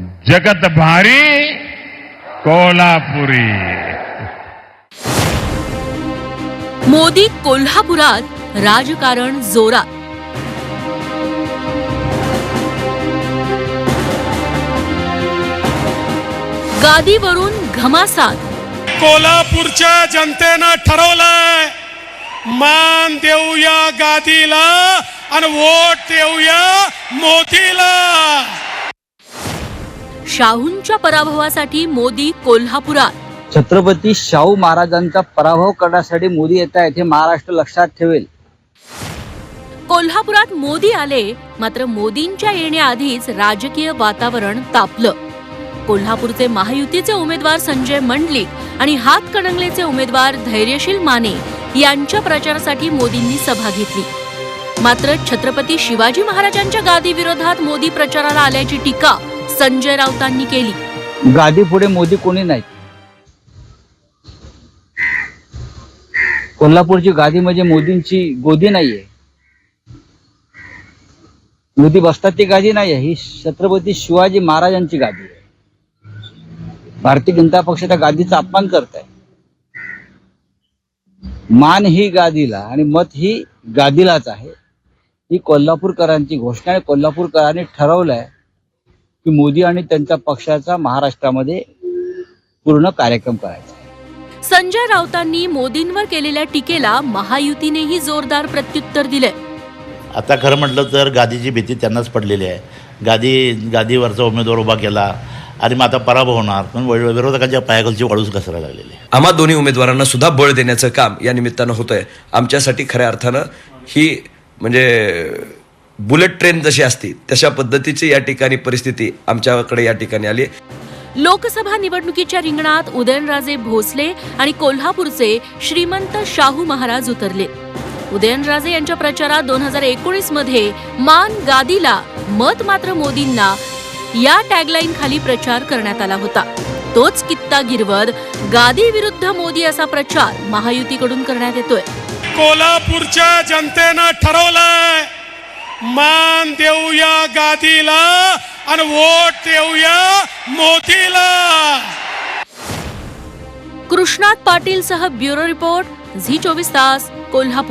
जगत भारी कोल्हापुरी. मोदी कोल्हापुरात राजकारण जोरात. गादीवरून घमासान. कोल्हापूरच्या जनतेनं ठरवलंय मान देऊया गादीला आणि वोट देऊया मोदीला. शाहूंच्या पराभवासाठी मोदी कोल्हापुरात. छत्रपती शाहू महाराजांचा पराभव करण्यासाठी मोदी येत आहेत हे महाराष्ट्र लक्षात ठेवेल. कोल्हापुरात मोदी आले मात्र मोदींच्या येण्याआधीच राजकीय वातावरण तापलं. कोल्हापूरचे महायुतीचे उमेदवार संजय मंडलिक आणि हातकणंगलेचे उमेदवार धैर्यशील माने यांच्या प्रचारासाठी मोदींनी सभा घेतली. मात्र छत्रपती शिवाजी महाराजांच्या गादी विरोधात मोदी प्रचाराला आल्याची टीका संजय राऊतांनी केली. गादी पुढे मोदी कोणी नाही. कोल्हापूरची गादी म्हणजे मोदींची गोदी नाहीये. मोदी बसतात ती गादी नाहीये. ही छत्रपती शिवाजी महाराजांची गादी आहे. भारतीय जनता पक्ष त्या गादीचा अपमान करत आहे मान ही गादीला आणि मत ही गादीलाच आहे. ही कोल्हापूरकरांची घोषणा आहे. कोल्हापूरकरांनी ठरवलंय की मोदी आणि त्यांच्या पक्षाचा महाराष्ट्रामध्ये पूर्ण कार्यक्रम करायचा. संजय राऊतांनी मोदींवर केलेल्या टीकेला महायुतीनेही जोरदार प्रत्युत्तर दिले आता खरं म्हटलं तर गादीची भीती त्यांनाच पडलेली आहे. गादी गादीवरचा उमेदवार उभा केला आणि मग आता पराभव होणार. पण विरोधकांच्या पायाखालची वाळूच घसरायला लागलेली आहे. आम्हा दोन्ही उमेदवारांना सुद्धा बळ देण्याचं काम या निमित्तानं होतंय. आमच्यासाठी खऱ्या अर्थानं ही म्हणजे बुलेट ट्रेन जशी असती तशा पद्धतीची या ठिकाणी परिस्थिती आमच्याकडे या ठिकाणी आली लोकसभा निवडणुकीच्या रिंगणात उदयनराजे भोसले आणि कोल्हापूरचे श्रीमंत शाहू महाराज उतरले. उदयनराजे यांच्या प्रचारात दोन हजार एकोणीसमध्ये मान गादीला मत मात्र मोदींना या टॅगलाईन खाली प्रचार करण्यात आला होता. तोच कित्ता गिरवत गादी विरुद्ध मोदी असा प्रचार महायुतीकडून करण्यात येतोय. कोल्हापूरच्या जनतेनं ठरवलंय. मान देऊया गादीला आणि वोट देऊया मोदीला. कृष्णात पाटील सह ब्युरो रिपोर्ट झी चोवीस तास कोल्हापूर.